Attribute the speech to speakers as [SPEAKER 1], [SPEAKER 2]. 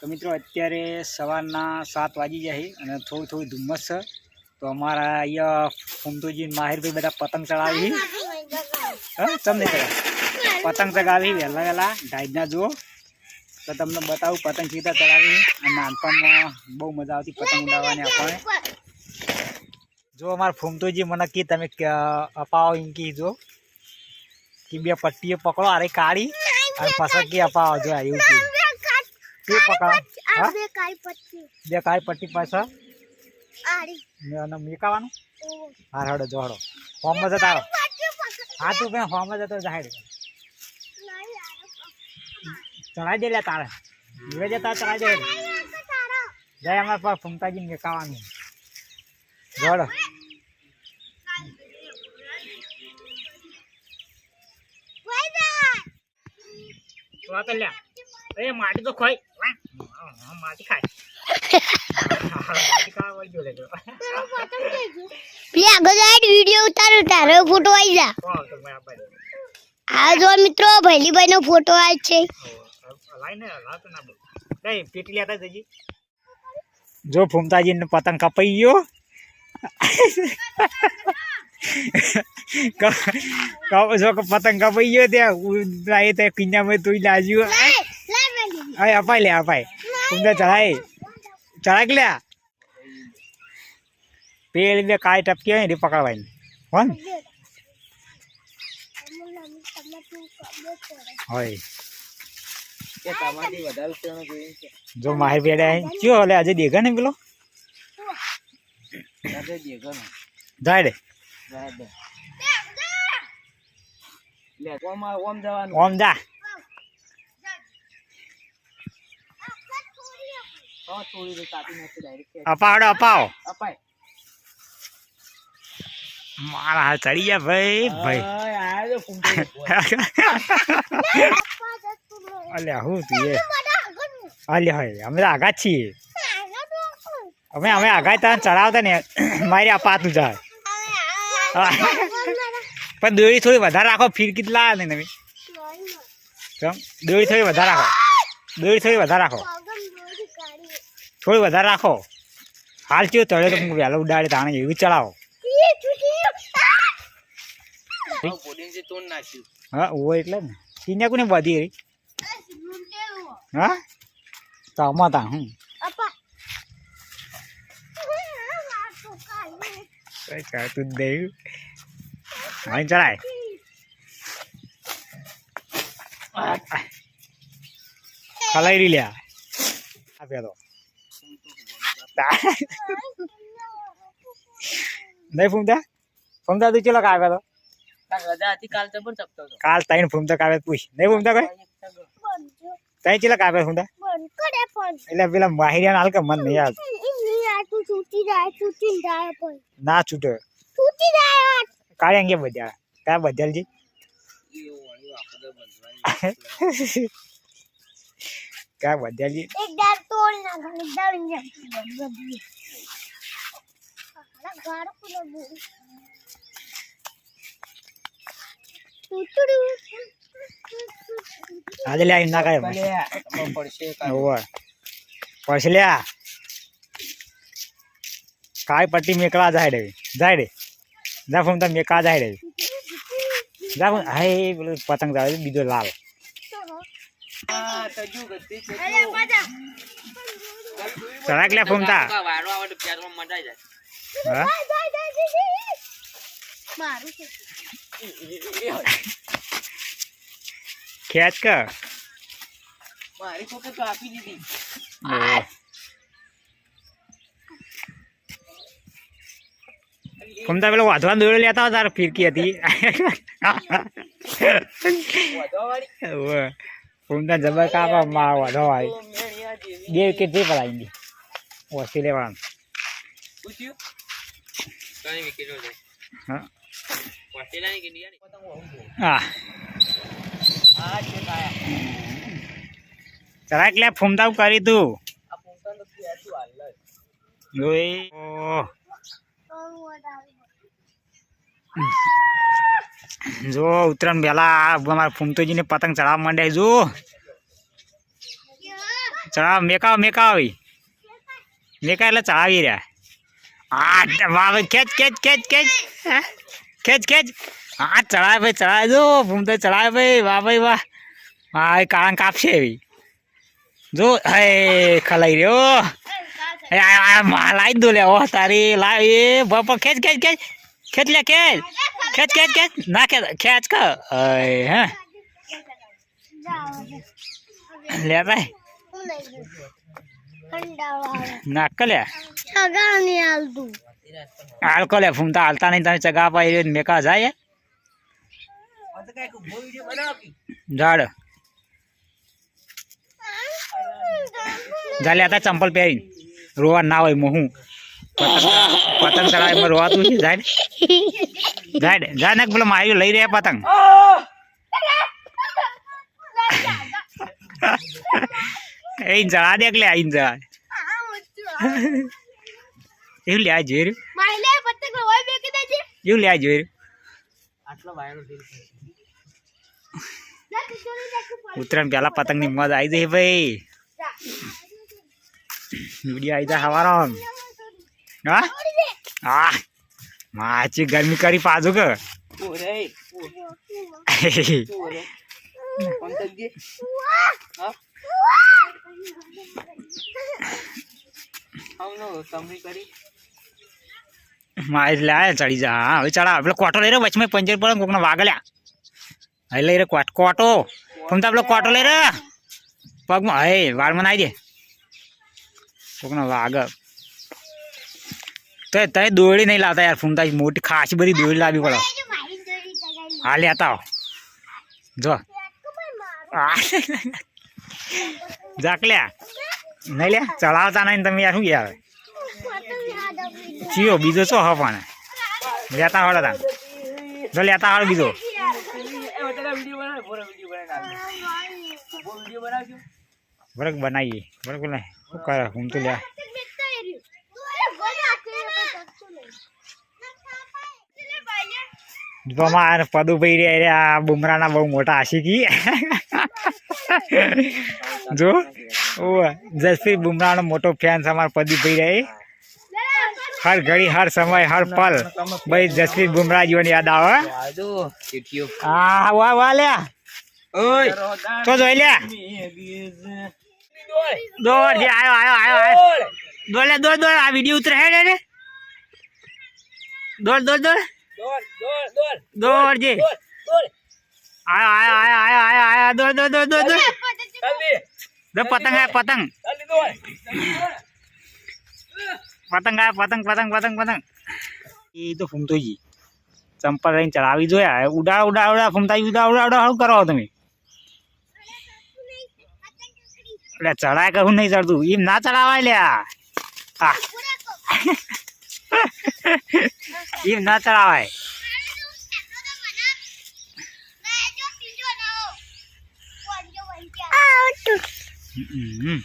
[SPEAKER 1] તો મિત્રો, અત્યારે સવારના સાત વાગી જાય અને થોડું થોડું ધુમ્મસ છે. તો અમારા અહીંયા ફૂમતુજી માહિરભાઈ બધા પતંગ ચડાવી હા, તમને પતંગ ચગાવી વહેલા વહેલા. ડાયજના જુઓ. તો તમને બતાવું, પતંગ સીધા ચડાવી અને નાનપણમાં બહુ મજા આવતી પતંગ ઉડાવવાની આપણને. જો અમારા ફૂમતુજી મને કી, તમે અપાવો એમ કીધો કે બે પટ્ટીઓ પકડો અરે કાઢી અને પછી કે, અપાવો. જો એવું કીધું કે કાઈ હા? બે કાઈ પટ્ટી. પાછળ. અને મેકાવાનું? હા હડો જોડો ફોર્મ ફોર્મમાં જતા રહો. હા તું ભાઈ ફોર્મમાં જતો જાહેર. ચડાઈ દે લે તારે. ઘરે જતા ચડાઈ દે. જય અમારે પર ફૂમતાજી મેકાવાનું. જોડો તો લ્યા. એ માટી તો ખોઈ. માટી ખાય.
[SPEAKER 2] પેલી સાઈડ વીડિયો ઉતારો તારો ફોટો આવી જા. આ જો મિત્રો ભૈલીભાઈ નો ફોટો આવે છે.
[SPEAKER 1] જો ફૂમતાજી ને પતંગ કપાઈ ગયો. જો પતંગ કપાઈ ગયો ત્યાં ઉડાય તે કિન્યામાં તું લાજ્યું હવે અપાય લે અપાય. ઉમદા ચડાય ચડાક લે પેલી બે કાય ટપકી હોય ને પકડવાની. હો ને હોય જો માહી પેડા કયો હલે આજે દેખા ને પેલો? જાય
[SPEAKER 3] જવાનું.
[SPEAKER 1] ઓમ જા. અપાવડો અપાવો
[SPEAKER 3] અપાય
[SPEAKER 1] મારા ચડી ગયા ભાઈ ભાઈ અલ્યા હું તીએ એ અલ્યા હોય અમે તો આઘાત છીએ અમે અમે આઘાત ત્યાં ચડાવતા ને મારી આ પાતું જાય પણ દોરી થોડી વધારે રાખો ફીર કેટલા ને નવી ચમ દોરી થોડી વધારે રાખો દોરી થોડી વધારે રાખો થોડી વધારે રાખો. હાલ ચો તળે તો હું વહેલો ઉડાડે, તાણે એવું ચડાવો. હા ઓ એટલે ને. કિન્યા કોને વધી રહી? હા? તો આમાં તા હું? કઈ ચાલતું અહીં ચડાય. ખલાઈ લ્યા. આપ્યા પેલો નહીં ફૂમતા? ફૂમતા તું ચલો કાવ્યા તો
[SPEAKER 3] કાલ રજા હતી કાલ
[SPEAKER 1] તાઈને ફૂમતા કાવ્યા પૂછ. નહીં ફૂમતા કઈ? તઈ ચલા કાવ્યા ફૂમતા? એટલે પેલા માહિરિયા હાલ કે મન નહીં યાદ ના છૂટે. કાળે અંગે બધા કયા બદલજી કયા બદલજી આજે લ્યા એમ ના કાય
[SPEAKER 3] ભલે ખબર પડશે કાલ.
[SPEAKER 1] ઓવર પછી લ્યા કાળી પટ્ટી મેકલા જાય રે જાય રે જા ફૂમતા મેકા જાય રે જા ફૂમ હાય પેલો પતંગ જાય બીજો લાલ
[SPEAKER 3] આ તજુ ગતિ
[SPEAKER 1] ચડાક લે ફૂમતા
[SPEAKER 3] વારો આવે તો પ્યારમાં મટાઈ જાય.
[SPEAKER 1] હા ખેંચ કે.
[SPEAKER 3] મારી કોકે તો આપી દીધી.
[SPEAKER 1] ફૂમતા પેલો વાંધવાનો દોડો લેતા હતા તારે ફિરકી હતી. ફૂમતા જબર કાપા માં વાંધો આવી બે વિકેટ જે પડાવી દી ઓસ્ટ્રેલિયા વાળા
[SPEAKER 3] પૂછ્યું કઈ વિકેટો છે
[SPEAKER 1] હા હા
[SPEAKER 3] આ છે કાયા
[SPEAKER 1] ચડાક લે ફૂમતા કરી તું.
[SPEAKER 3] જો
[SPEAKER 1] ઉત્તરાયણ પહેલા અમારા ફૂમતોજીને પતંગ ચડાવવા માંડ્યા જો ચડાવ મેકાવ મેકાવ આવી મેકા એટલે ચડાવી રહ્યા હા વાહ ભાઈ ખેંચ ખેંચ ખેંચ ખેંચ હા, ખેંચ ખેંચ હા ચડાય ભાઈ ચડાય જો ભૂમ તો ચડાય ભાઈ વાહ ભાઈ વાહ હા એ કાળા કાપશે એવી જો હે ખલાઈ રહ્યો એ આ આ માં લાઈ દો લે ઓ તારી લાવ એ બાપા ખેંચ ખેંચ ખેંચ ખેંચ લે ખેંચ ખેંચ ખેંચ ખેંચ ના ખેંચ ખેંચ લે ભાઈ નાક લે હાલકો લે ફૂમતા હાલતા નહીં તને ચગા પાઈ મેકા જાય
[SPEAKER 3] તો કાંઈક ઊભો વીડિયો બનાવો કે?
[SPEAKER 1] ઝાડ ઝાલે હતા ચંપલ પહેરીને. રોવા ના હોય મોહું. પતંગ ચડાવી રોવા રોવાતું છે જાય જાય જાય ને પેલો મારી લઈ રહ્યા પતંગ એ જવા દે એટલે આઈને જવા એવું લે આ જોઈ રહ્યું એવું લે આ જોઈ રહ્યું
[SPEAKER 3] આટલો વાયરો ફીલ થયો.
[SPEAKER 1] ઉત્તરાયણ પહેલા પતંગની મજા આવી જાય ભાઈ વીડિયો આવી જાય હવારો હા હા માચી ગરમી કરી પાછું કે
[SPEAKER 3] ઓરે, ઓરે. કોણ તકજે? હા? આમનો સમરી કરી
[SPEAKER 1] મારી લે ચડી જા હા હવે ચડા પેલો કોટો લઈ રહ્યો વચમાં પંચર પડે કોકને વાગલ્યા હવે લઈ રહ્યો કોટ કોટો ફમતા પેલો કોટો લઈ રહ્યો પગમાં હે વાળમાં નાઈ દે કોકને વાગ તો તય દોડી નહીં લાવતા યાર ફૂમતા મોટી ખાસી બધી દોડી લાવવી પડે હા લેતા આવો જો આ. જાક લ્યા નહીં લે ચડાવતા નહીં તમે યાર શું યાર ચિયો, બીજો છો હા પણ લેતા હળો તા જો લેતા હળ બીજો.
[SPEAKER 3] બનાવ બનાવી
[SPEAKER 1] વર્ગ બનાવીએ. વર્ગ ને શું કરે? હું તો લે પદુભાઈ રે રે આ બુમરાના બહુ મોટા આશિકી. જો? ઓ જસપ્રીત બુમરાનો મોટો ફેન છે અમારો પદુભાઈ રે હર ઘડી હર સમય હર પલ. ભાઈ જસપ્રીત બુમરા જીવન યાદ આવે. હા વાહ વાહ લ્યા.
[SPEAKER 3] ઓય.
[SPEAKER 1] તો જોઈ લ્યા દોડ જે આયો આયો આયો દોડ. દોડ દોડ આ વીડિયો ઉતરે હે ને દોડ દોડ દોડ.
[SPEAKER 3] દોડ
[SPEAKER 1] જે. આયો આયો આયો આયો આયો દોડ દોડ દોડ દોડ.
[SPEAKER 3] જલ્દી.
[SPEAKER 1] દો પતંગ આયો પતંગ પતંગ આયો પતંગ પતંગ પતંગ પતંગ એ તો ફૂમતોજી ચંપલ લઈને ચડાવી જોયા ઉડા ઉડા ઉડા ફૂમતાજી ઉડા ઉડા ઉડા શું કરો તમે એટલે ચડાય કહું નહીં ચડતું એમ ના ચડાવાય લ્યા એમ ના ચડાવાય હમ.